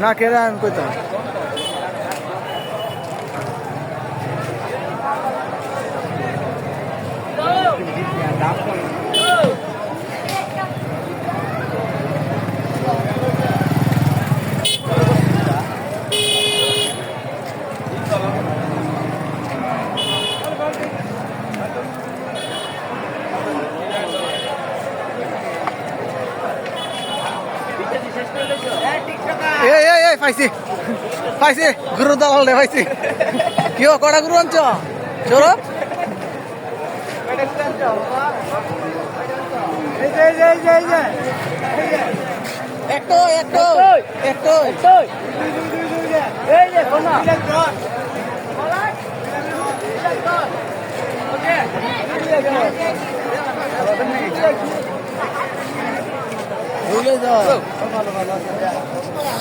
না কেরা আমি কইতাম এই এই এই, পাইছি। পাইছি। গুরু দালাল রে পাইছি। কিয় কটা গুরু আনছ? সৌরভ একটো একটো একটো। 走走吧走吧老铁们